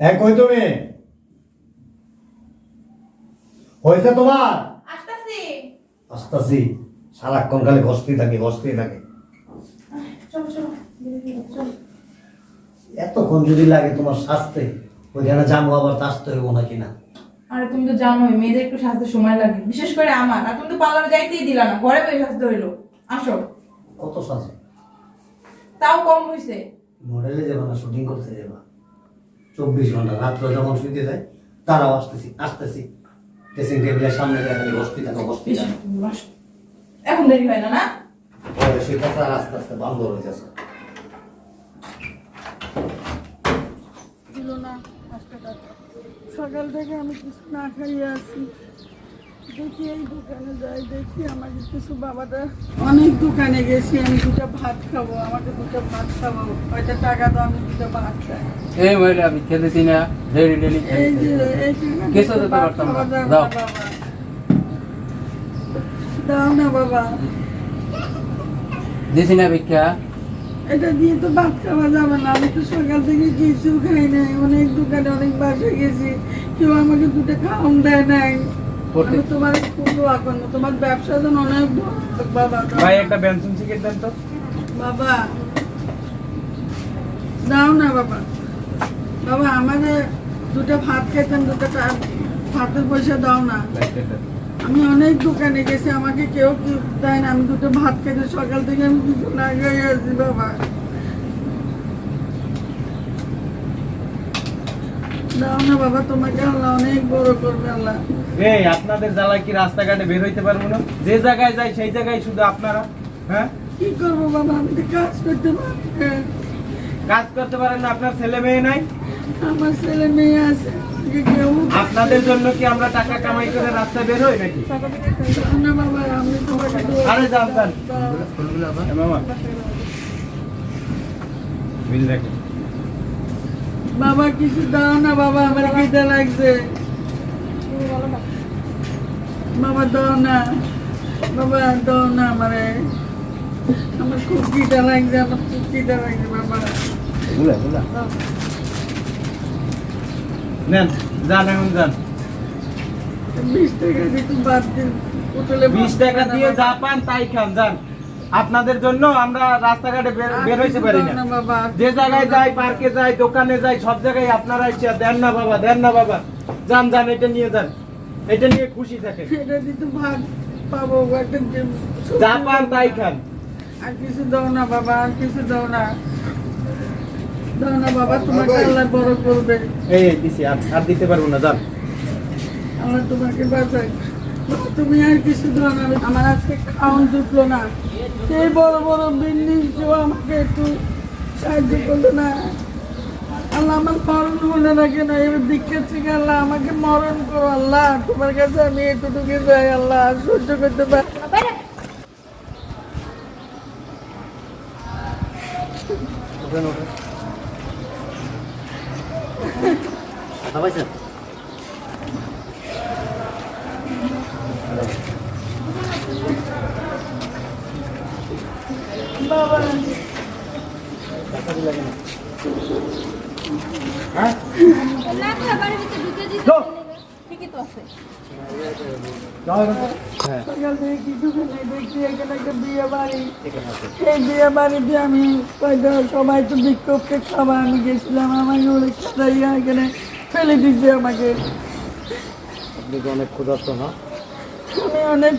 এক কই তুমি? হয়েছে তোমার? আসতেছি। আসতাছি। সারাক্ষণ খালি ঘষতেই থাকি ঘষতেই থাকে। এতক্ষণ যদি লাগে তোমার সাজতে ওইখানে জামু আবার আসতে হইব নাকি না আরে তুমি তো জানোই মেয়েদের একটু সাজতে সময় লাগে। বিশেষ করে আমার। আর তুমি তো পার্লারে যাইতেই দিলা না ঘরে বসে সাজতে হইল। আসো। কত সাজে তাও কম হইছে। মডেলে যাবে না শুটিং করতে যাবা? চব্বিশ ঘণ্টা রাত্রে যখন শুইতে যায় তারাও আসতেছি আসতেছি। ড্রেসিং টেবিলের সামনে দেখা যায় বসতে থাকো বসতে। এখন দেরি হয় না না? সেটা আস্তে আস্তে বন্ধ হয়ে যাচ্ছে। ছিল না সকাল থেকে আমি কিছু না খাইয়ে আছি। দেখি এই দোকানে যাই দেখি আমাকে কিছু বাবাটা অনেক দোকানে গেছি আমি দুটো ভাত খাব আমাকে দুটো ভাত খাব। কয়টা টাকা দাও আমি দুটো ভাত খাই। এই মহিলা আমি খেতেছি না ডেলি ডেলি এই যে এইখানে কিছু দিতে পারতাম না। দাও। দাও। না বাবা। দিছি না ভিক্ষা। এটা দিয়ে তো ভাত খাওয়া যাবে না। আমি তো সকাল থেকে কিছু খাই নাই। অনেক দোকানে অনেক বাসে গেছি। কেউ আমাকে দুটো খাওয়ান দেয় নাই। করতে আমি খুব দোয়া তোমার ব্যবসা যেন অনেক বাবা। ভাই একটা বেনসন সিগারেট দেন তো। বাবা দাও না বাবা। বাবা আমাদের দুটো ভাত খেতাম দুটো ভাতের পয়সা দাও না। আমি অনেক দোকানে গেছি আমাকে কেউ কি দেয় না আমি দুটো ভাত খেতে সকাল থেকে আমি কিছু না খেয়ে আছি বাবা। দাও না বাবা তোমাকে আল্লাহ অনেক বড় করবে আল্লাহ। এই আপনাদের জ্বালায় কি রাস্তাঘাটে বের হইতে পারব না? যে জায়গায় যাই সেই জায়গায় শুধু আপনারা হ্যাঁ? কি করব বাবা আমি তো কাজ করতে পারি না। কাজ করতে পারেন না আপনার ছেলে মেয়ে নাই? আমার ছেলে মেয়ে আছে আমাকে কেউ আপনাদের জন্য কি আমরা টাকা কামাই করে রাস্তায় বের হই নাকি? দাও না বাবা আমি তোমাকে দোয়া আরে যান যান। দাও। মামা। বিল রাখেন বাবা কিছু দাও না বাবা আমার খিদে লাগছে। বাবা দাও না। বাবা দাও না আমারে। আমার খুব খিদে লাগছে আমার খুব খিদে লাগছে বাবা। বুলা বুলা। দাও। নেন যান এখন যান। বিশ টাকা একটু বাদ দিন। বিশ টাকা দিয়ে যা পান তাই খান যান। আপনাদের জন্য আমরা রাস্তাঘাটে বের- হইতে পারি না। যে জায়গায় যাই পার্কে যাই দোকানে যাই সব জায়গায় আপনারা ইচ্ছা দেন না বাবা দেন না বাবা। যান যান এটা নিয়ে যান। এটা নিয়ে খুশি থাকেন। এটা দিয়ে তো ভাত পাবো একটা যে- যা পান তাই খান। আর কিছু দাও না বাবা আর কিছু দাও না। দাও না বাবা তোমাকে আল্লাহ বড় করবে। এই এই দিছি আর আর দিতে পারব না যান। আমার তোমাকে বাঁচাই তুমি আর কিছু দাও না আমার আজকে খাওয়ান জুটলো না। সেই বড় বড় বিল্ডিং কেউ আমাকে একটু সাহায্য করল না। আল্লাহ আমার মরণ হলো না, এবার দীক্ষা থেকে আল্লাহ আমাকে মরণ করো, আল্লাহ তোমার কাছে আমি এতটুকু যাই আল্লাহ সহ্য করতে পারি কথা পাইছেন বাবা হ্যাঁ না খাবারের ভিতরে ঢুকে দিতে তো। ঠিকই তো আছে যাও এখন। হ্যাঁ সকাল থেকে কিছু নেই দেখছি এখানে একটা বিয়ে বাড়ি এখানে আছে এই বিয়ে বাড়িতে আমি সবাই তো বিক্ষোভকে খাবার আমি গেছিলাম আমাকে অনেক খাদাইয়া এখানে ফেলে দিচ্ছে আমাকে অনেক ক্ষুধার্ত না আমি অনেক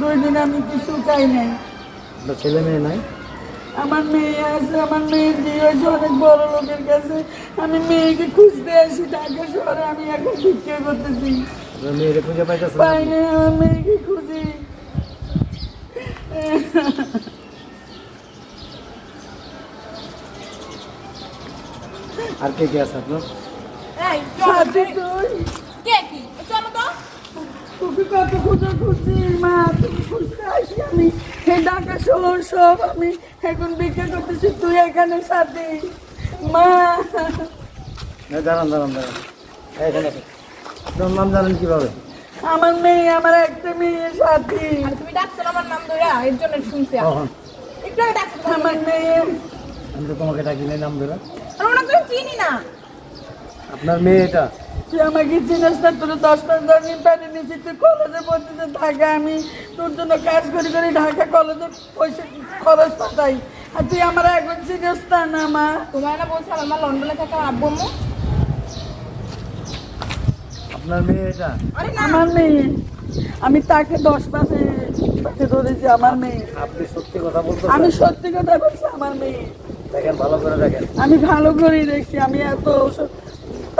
দুই দিন আমি কিছু খাই নাই আপনার ছেলে মেয়ে নাই? আমার মেয়ে আছে আমার মেয়ের বিয়ে হয়েছে অনেক বড় লোকের কাছে। আমি মেয়েকে খুঁজতে আসি ঢাকা শহরে আমি এখন ভিক্ষা করতেছি। মেয়েরে খুঁজে পাইতেছেন পাই না আমার মেয়েকে খুঁজি। আর কে কে আছে আপনার? সাথে তুই। কে কি? চলো তো। তোকে কত খুঁজে খুঁজছি মা তুমি খুঁজতে আসি আমি। শহর সব আমি এখন ভিক্ষা করতেছি তুই এখানে সাথে। মা। না দাঁড়ান দাঁড়ান দাঁড়ান। এখানে। আপনার নাম জানেন কীভাবে? আমার মেয়ে আমার একটা মেয়ে সাথী। আর তুমি ডাকছো আমার নাম ধরে? এর জন্য শুনছি। একটু ডাকছো আমার মেয়ে। আমি তো তোমাকে ডাকি নাই নাম ধরে। আর ওনাকে চিনি না। আপনার মেয়ে এটা? তুই আমাকে চিনিস না তোর দশ পনেরো দিন তুই কলেজে পড়তেছে ঢাকা আমি তোর জন্য কাজ করি করি ঢাকা কলেজে পয়সা খরচ পাঠাই। আর তুই আমার এখন চিনিস না না মা? তোমার না বলছে আমার লন্ডনে থাকে আব্বু আম্মু? আপনার মেয়ে এটা? আরে না। আমার মেয়ে। আমি তাকে দশ মাসে পেটে ধরেছি আমার মেয়ে। আপনি সত্যি কথা আমি সত্যি কথা বলছি আমার মেয়ে। দেখেন ভালো করে দেখেন। আমি ভালো করেই দেখছি আমি এত ওষুধ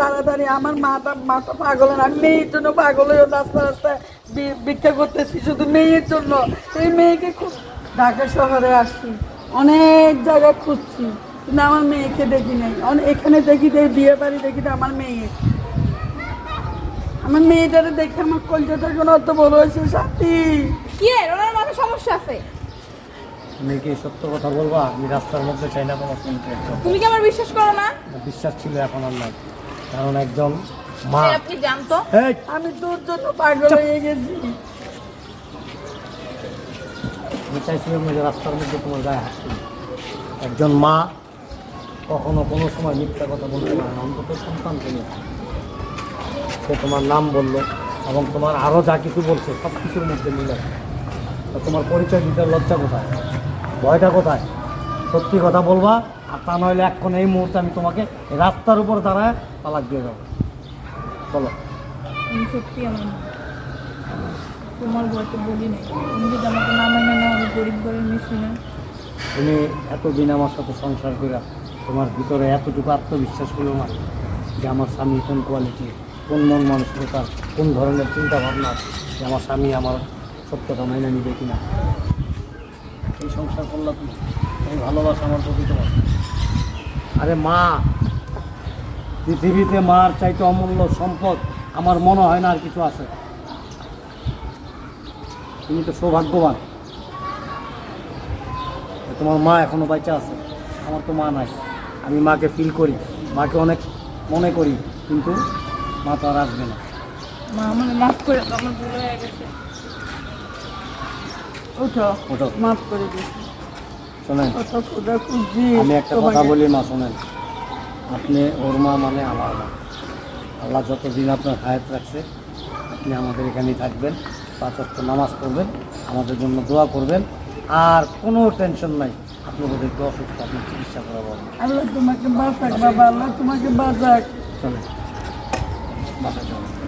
তাড়াতাড়ি আমার মাটা মাথা পাগল না আমি মেয়ের জন্য পাগল হয়ে রাস্তা রাস্তায় ভিক্ষা করতেছি শুধু মেয়ের জন্য। এই মেয়েকে খুব ঢাকা শহরে আসছি। অনেক জায়গা খুঁজছি কিন্তু আমার মেয়েকে দেখি নাই। এখানে দেখি দেই বিয়ে বাড়ি দেখি আমার মেয়ে। আমার মেয়েটারে দেখে আমার কলকাতা কোনো অত বড় হয়েছে সাথী কি ওনার মাথায় সমস্যা আছে? তুমি কি সত্য কথা বলবা? আমি রাস্তার মধ্যে চাই না তোমার তুমি কি আমার বিশ্বাস করো না? বিশ্বাস ছিল এখন আর নাই। কারণ একজন মা আপনি জানতো? আমি তোর জন্য পাগল হয়ে গেছি। আমি চাইছিলাম যে রাস্তার মধ্যে তোমার গায়ে হাত একজন মা কখনো কোনো সময় মিথ্যা কথা বলতে পারে না অন্তত সন্তানকে নিয়ে। সে তোমার নাম বলল এবং তোমার আরও যা কিছু বলছে সব কিছুর মধ্যে মিলে তোমার পরিচয় দিতে লজ্জা কোথায়? ভয়টা কোথায়? সত্যি কথা বলবা? আর তা নইলে এখন এই মুহূর্তে আমি তোমাকে রাস্তার উপর দাঁড়ায় তালাক দিয়ে দেবো। বলো। আমি সত্যি আমার তোমার বয়সে বলি নাই। তুমি যদি আমাকে না মেনে নাও আমি গরিব ঘরের মিশি না। তুমি এতদিন আমার সাথে সংসার করে তোমার ভিতরে এতটুকু আত্মবিশ্বাস হলো না যে আমার স্বামী কোন কোয়ালিটি কোন মন মানসিকতা কোন ধরনের চিন্তা ভাবনা যে আমার স্বামী আমার সত্যটা মাইনে নিবে কিনা? এই সংসার করলা তুমি? তুমি ভালোবাসা আমার প্রতি তোমার। আরে মা পৃথিবীতে মার চাইতে অমূল্য সম্পদ আমার মনে হয় না আর কিছু আছে। তুমি তো সৌভাগ্যবান। তোমার মা এখনও বাচ্চা আছে। আমার তো মা নাই। আমি মাকে ফিল করি মাকে অনেক মনে করি কিন্তু মা তো আর আসবে না। মা আমার মাফ করে আমার ভুল হয়ে গেছে। ওঠো ওঠো। মাফ করে দিচ্ছি শোনেন। আমি একটা কথা বলি মা শোনেন। আপনি ওর মা মানে আমার মা। আল্লাহ যতদিন আপনার হায়াত রাখছে আপনি আমাদের এখানেই থাকবেন পাঁচ অক্ট নামাজ পড়বেন আমাদের জন্য দোয়া করবেন আর কোনো টেনশন নাই আপনি বোধহয় অসুস্থ আপনি চিকিৎসা করাবো। আল্লাহ তোমাকে বাঁচাক বাবা আল্লাহ তোমাকে বাঁচাক। চলেন বাসা চলেন